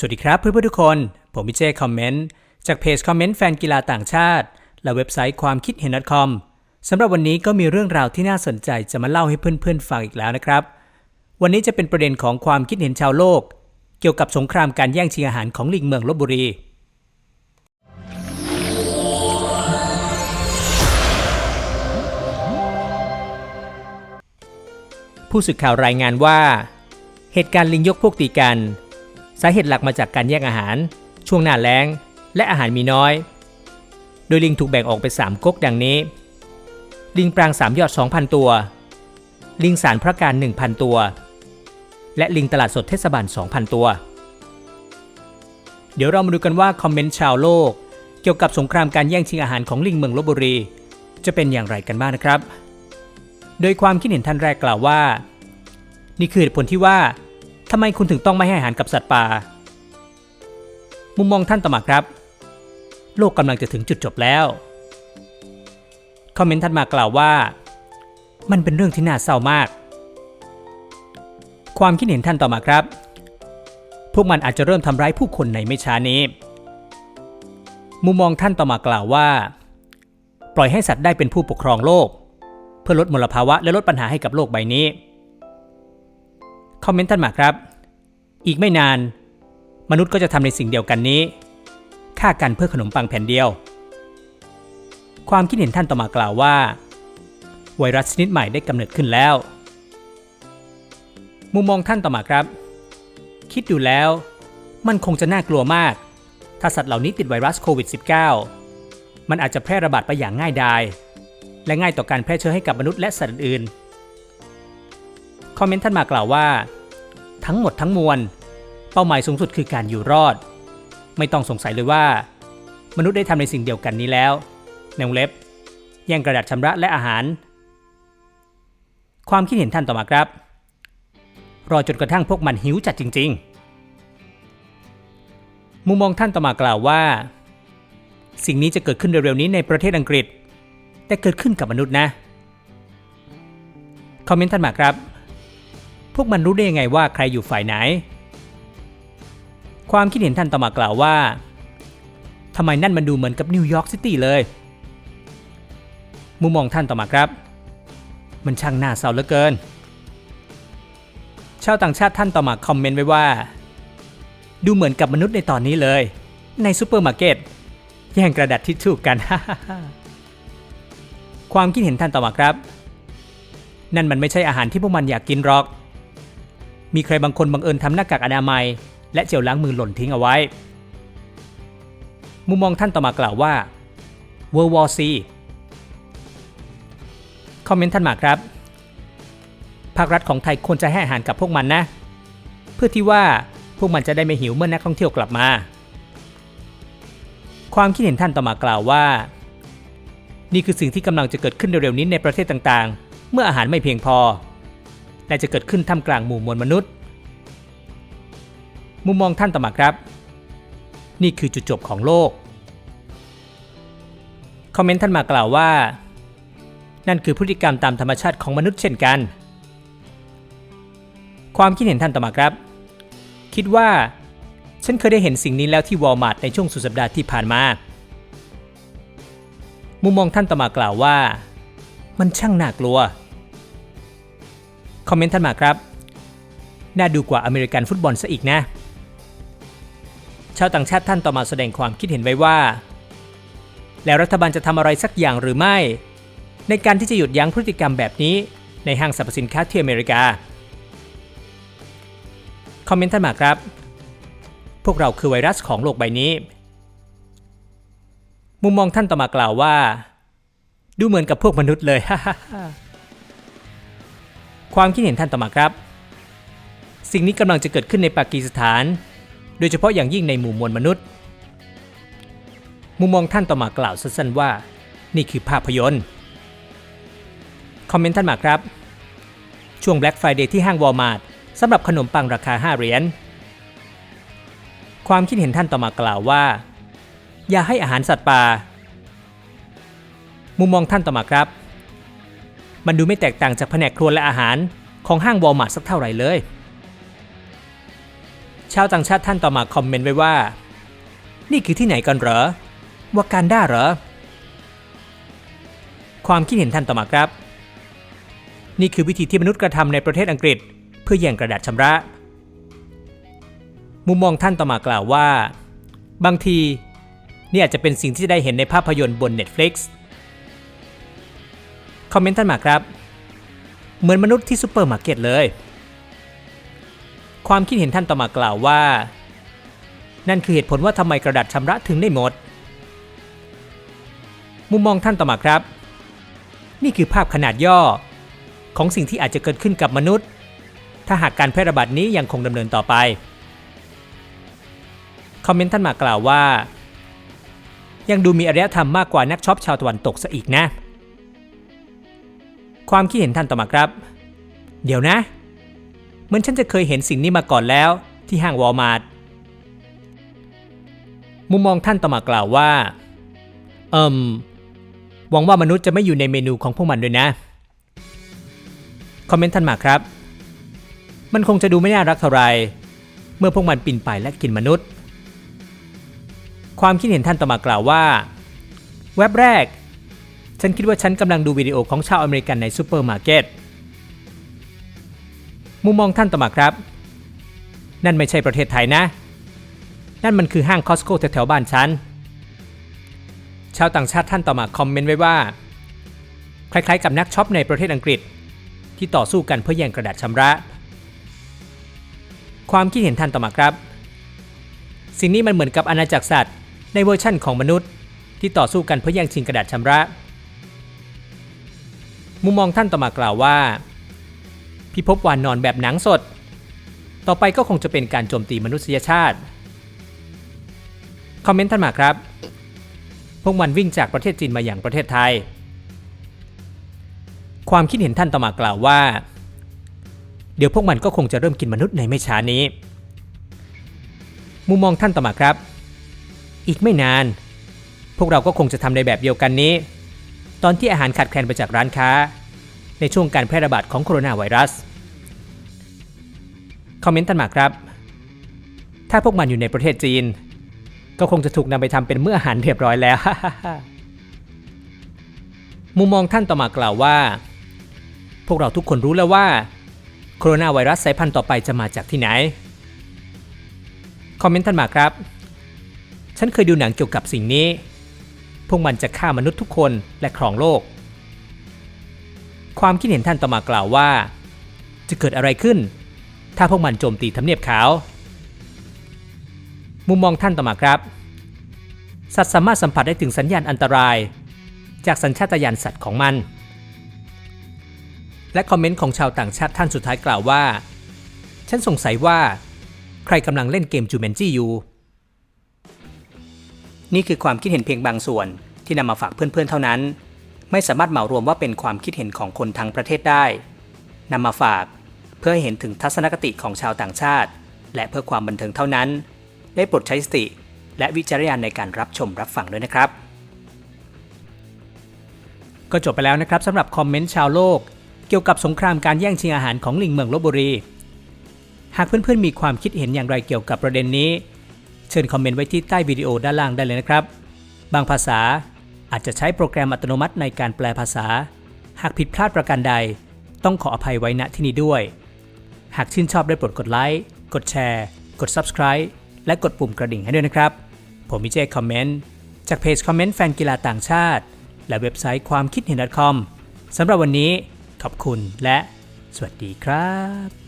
สวัสดีครับเพื่อนๆทุกคน ผมพิเจคอมเมนต์จากเพจคอมเมนต์แฟนกีฬาต่างชาติ และเว็บไซต์ความคิดเห็น .com สำหรับวันนี้ก็มีเรื่องราวที่น่าสนใจจะมาเล่าให้เพื่อนๆฟังอีกแล้วนะครับ วันนี้จะเป็นประเด็นของความคิดเห็นชาวโลก เกี่ยวกับสงครามการแย่งชิงอาหารของลิงเมืองลบบุรี ผู้สื่อข่าวรายงานว่า เหตุการณ์ลิงยกพวกตีกัน สาเหตุหลักมาจากการแย่งอาหาร ช่วงหน้าแล้ง และอาหารมีน้อย โดยลิงถูกแบ่งออกเป็น3ก๊กดังนี้ ลิงปราง3ยอด 2,000 ตัว ลิงสารพระการ 1,000 ตัว และลิงตลาดสดเทศบาล 2,000 ตัว เดี๋ยวเรามาดูกันว่าคอมเมนต์ชาวโลก เกี่ยวกับสงครามการแย่งชิงอาหารของลิงเมืองลบบุรี จะเป็นอย่างไรกันบ้างนะครับ โดยความคิดเห็นท่านแรกกล่าวว่า นี่คือเหตุผลที่ว่า ทำไมคุณถึงต้องไม่ให้อาหารกับสัตว์ป่า มุมมองท่านต่อมาครับ โลกกำลังจะถึงจุดจบแล้ว คอมเมนต์ท่านมากล่าวว่า มันเป็นเรื่องที่น่าเศร้ามาก ความคิดเห็นท่านต่อมาครับ พวกมันอาจจะเริ่มทำร้ายผู้คนในไม่ช้านี้ มุมมองท่านต่อมากล่าวว่า ปล่อยให้สัตว์ได้เป็นผู้ปกครองโลก เพื่อลดมลภาวะและลดปัญหาให้กับโลกใบนี้ คอมเมนต์ท่านมาครับ อีกไม่นาน มนุษย์ก็จะทำในสิ่งเดียวกันนี้ฆ่ากันเพื่อขนมปังแผ่นเดียว ความคิดเห็นท่านต่อมากล่าวว่า ไวรัสชนิดใหม่ได้กำเนิดขึ้นแล้ว มุมมองท่านต่อมาครับ คิดดูแล้วมันคงจะน่ากลัวมาก ถ้าสัตว์เหล่านี้ติดไวรัสโควิด -19 มันอาจจะแพร่ระบาดไปอย่างง่ายดาย และง่ายต่อการแพร่เชื้อให้กับมนุษย์และสัตว์อื่นๆ คอมเมนต์ท่านมากล่าวว่า ทั้งหมดทั้งมวล เป้าหมายสูงสุดคือการอยู่รอด ไม่ต้องสงสัยเลยว่า มนุษย์ได้ทำในสิ่งเดียวกันนี้แล้วในวงเล็บแย่งกระดาษชำระและอาหาร ความคิดเห็นท่านต่อมาครับ รอจนกระทั่งพวกมันหิวจัดจริง ๆ มุมมองท่านต่อมากล่าวว่า สิ่งนี้จะเกิดขึ้นเร็วๆนี้ในประเทศอังกฤษ แต่เกิดขึ้นกับมนุษย์นะ คอมเมนต์ท่านมาครับ วกมันรู้ได้ยังไงว่าใครอยู่ฝ่ายไหน ความคิดเห็นท่านต่อมากล่าวว่าทำไมนั่นมันดูเหมือนกับนิวยอร์กซิตี้เลย มุมมองท่านต่อมาครับ มันช่างน่าเศร้าเหลือเกิน ชาวต่างชาติท่านต่อมาคอมเมนต์ไว้ว่า ดูเหมือนกับมนุษย์ในตอนนี้เลย ในซูเปอร์มาร์เก็ตแย่งกระดาษทิชชู่กัน ความคิดเห็นท่านต่อมาครับ นั่นมันไม่ใช่อาหารที่พวกมันอยากกินหรอก มีใครบางคนบังเอิญทำหน้ากากอนามัย และเจลล้างมือหล่นทิ้งเอาไว้ มุมมองท่านต่อมากล่าวว่า World War C คอมเมนต์ท่านมาครับ ภาครัฐของไทยควรจะให้อาหารกับพวกมันนะ เพื่อที่ว่าพวกมันจะได้ไม่หิวเมื่อนักท่องเที่ยวกลับมา ความคิดเห็นท่านต่อมากล่าวว่า นี่คือสิ่งที่กำลังจะเกิดขึ้นเร็วๆนี้ในประเทศต่างๆ เมื่ออาหารไม่เพียงพอ และจะเกิดขึ้นท่ามกลางหมู่มวลมนุษย์ มุมมองท่านต่อมาครับ นี่คือจุดจบของโลก คอมเมนต์ท่านมากล่าวว่า นั่นคือพฤติกรรมตามธรรมชาติของมนุษย์เช่นกัน ความคิดเห็นท่านต่อมาครับ คิดว่าฉันเคยได้เห็นสิ่งนี้แล้วที่วอลมาร์ทในช่วงสุดสัปดาห์ที่ผ่านมา มุมมองท่านต่อมากล่าวว่า มันช่างน่ากลัว คอมเมนต์ท่านมาครับ น่าดูกว่าอเมริกันฟุตบอลซะอีกนะ ชาวต่างชาติท่านต่อมาแสดงความคิดเห็นไว้ว่า แล้วรัฐบาลจะทำอะไรสักอย่างหรือไม่ ในการที่จะหยุดยั้งพฤติกรรมแบบนี้ในห้างสรรพสินค้าที่อเมริกา คอมเมนต์ท่านมาครับ พวกเราคือไวรัสของโลกใบนี้ มุมมองท่านต่อมากล่าวว่า ดูเหมือนกับพวกมนุษย์เลยฮ่า ความคิดเห็นท่านต่อมาครับ สิ่งนี้กำลังจะเกิดขึ้นในปากีสถาน โดยเฉพาะอย่างยิ่งในหมู่มวลมนุษย์ มุมมองท่านต่อมากล่าวสั้นๆว่า นี่คือภาพยนตร์ คอมเมนต์ท่านมาครับ ช่วง Black Friday ที่ห้างวอลมาร์ทสำหรับขนมปังราคา 5 เหรียญ ความคิดเห็นท่านต่อมากล่าวว่า อย่าให้อาหารสัตว์ป่า มุมมองท่านต่อมาครับ มันดูไม่แตกต่างจากแผนกครัวและอาหารของห้างวอลมาร์ทสักเท่าไหร่เลย ชาวต่างชาติท่านต่อมาคอมเมนต์ไว้ว่า นี่คือที่ไหนกันเหรอวากันดาเหรอ ความคิดเห็นท่านต่อมาครับ นี่คือวิธีที่มนุษย์กระทำในประเทศอังกฤษ เพื่อแย่งกระดาษชำระ มุมมองท่านต่อมากล่าวว่า บางที นี่อาจจะเป็นสิ่งที่ได้เห็นในภาพยนตร์บน Netflix คอมเมนต์ท่านมาครับ เหมือนมนุษย์ที่ซูเปอร์มาร์เก็ตเลย ความคิดเห็นท่านต่อมากล่าวว่า นั่นคือเหตุผลว่าทำไมกระดาษชำระถึงได้หมด มุมมองท่านต่อมาครับ นี่คือภาพขนาดย่อ ของสิ่งที่อาจจะเกิดขึ้นกับมนุษย์ ถ้าหากการแพร่ระบาดนี้ยังคงดำเนินต่อไป คอมเมนต์ท่านมากล่าวว่ายังดูมีอารยธรรมมากกว่านักช็อปชาวตะวันตกซะอีกนะ ความคิดเห็นท่านต่อมาครับ เดี๋ยวนะ เหมือนฉันจะเคยเห็นสิ่งนี้มาก่อนแล้ว ที่ห้างวอลมาร์ทมุมมองท่านต่อมากล่าวว่า เอิมหวังว่ามนุษย์จะไม่อยู่ในเมนูของพวกมันด้วยนะ คอมเมนต์ท่านมาครับ มันคงจะดูไม่น่ารักเท่าไร เมื่อพวกมันปีนป่ายและกินมนุษย์ ความคิดเห็นท่านต่อมากล่าวว่า เว็บแรก ฉันคิดว่าฉันกำลังดูวิดีโอของชาวอเมริกันในซูเปอร์มาร์เก็ต มุมมองท่านต่อมาครับ นั่นไม่ใช่ประเทศไทยนะ นั่นมันคือห้างคอสโก้แถวๆบ้านฉัน ชาวต่างชาติท่านต่อมาคอมเมนต์ไว้ว่า คล้ายๆกับนักช็อปในประเทศอังกฤษ ที่ต่อสู้กันเพื่อแย่งกระดาษชำระ ความคิดเห็นท่านต่อมาครับ สิ่งนี้มันเหมือนกับอาณาจักรสัตว์ ในเวอร์ชั่นของมนุษย์ ที่ต่อสู้กันเพื่อแย่งชิงกระดาษชำระ มุมมองท่านต่อมากล่าวว่า พิภพวานนอนแบบหนังสด ต่อไปก็คงจะเป็นการโจมตีมนุษยชาติ คอมเมนต์ท่านมาครับ พวกมันวิ่งจากประเทศจีนมาอย่างประเทศไทย ความคิดเห็นท่านต่อมากล่าวว่า เดี๋ยวพวกมันก็คงจะเริ่มกินมนุษย์ในไม่ช้านี้ มุมมองท่านต่อมาครับ อีกไม่นาน พวกเราก็คงจะทำในแบบเดียวกันนี้ ตอนที่อาหารขาดแคลนไปจากร้านค้า ในช่วงการแพร่ระบาดของโคโรนาไวรัส คอมเมนต์ท่านมาครับ ถ้าพวกมันอยู่ในประเทศจีน ก็คงจะถูกนำไปทำเป็นเมื้ออาหารเรียบร้อยแล้ว มุมมองท่านต่อมากล่าวว่า พวกเราทุกคนรู้แล้วว่าโคโรนาไวรัสสายพันธุ์ต่อไปจะมาจากที่ไหน คอมเมนต์ท่านมาครับ ฉันเคยดูหนังเกี่ยวกับสิ่งนี้ พวกมันจะฆ่ามนุษย์ทุกคนและครองโลก ความคิดเห็นท่านต่อมากล่าวว่า จะเกิดอะไรขึ้น ถ้าพวกมันโจมตีทำเนียบขาว มุมมองท่านต่อมาครับ สัตว์สามารถสัมผัสได้ถึงสัญญาณอันตราย จากสัญชาตญาณสัตว์ของมัน และคอมเมนต์ของชาวต่างชาติท่านสุดท้ายกล่าวว่า ฉันสงสัยว่า ใครกำลังเล่นเกมจูเมนจี้อยู่ นี่คือความคิดเห็นเพียงบางส่วนที่นำมาฝากเพื่อนๆเท่านั้น ไม่สามารถเหมารวมว่าเป็นความคิดเห็นของคนทั้งประเทศได้นำมาฝากเพื่อให้เห็นถึงทัศนคติของชาวต่างชาติ และเพื่อความบันเทิงเท่านั้น ได้โปรดใช้สติ และวิจารณญาณในการรับชมรับฟังด้วยนะครับ ก็จบไปแล้วนะครับสำหรับคอมเมนต์ชาวโลก เกี่ยวกับสงครามการแย่งชิงอาหารของลิงเมืองลบบุรี หากเพื่อนๆมีความคิดเห็นอย่างไรเกี่ยวกับประเด็นนี้ เชิญคอมเมนต์ไว้ที่ใต้วิดีโอด้านล่างได้เลยนะครับ บางภาษาอาจจะใช้โปรแกรมอัตโนมัติในการแปลภาษา หากผิดพลาดประการใด ต้องขออภัยไว้ณที่นี้ด้วย หากชื่นชอบได้โปรดกดไลค์ กดแชร์ กด Subscribe และกดปุ่มกระดิ่งให้ด้วยนะครับ ผมมิเจคอมเมนต์จากเพจคอมเมนต์แฟนกีฬาต่างชาติ และเว็บไซต์ความคิดเห็น .com สำหรับวันนี้ขอบคุณและสวัสดีครับ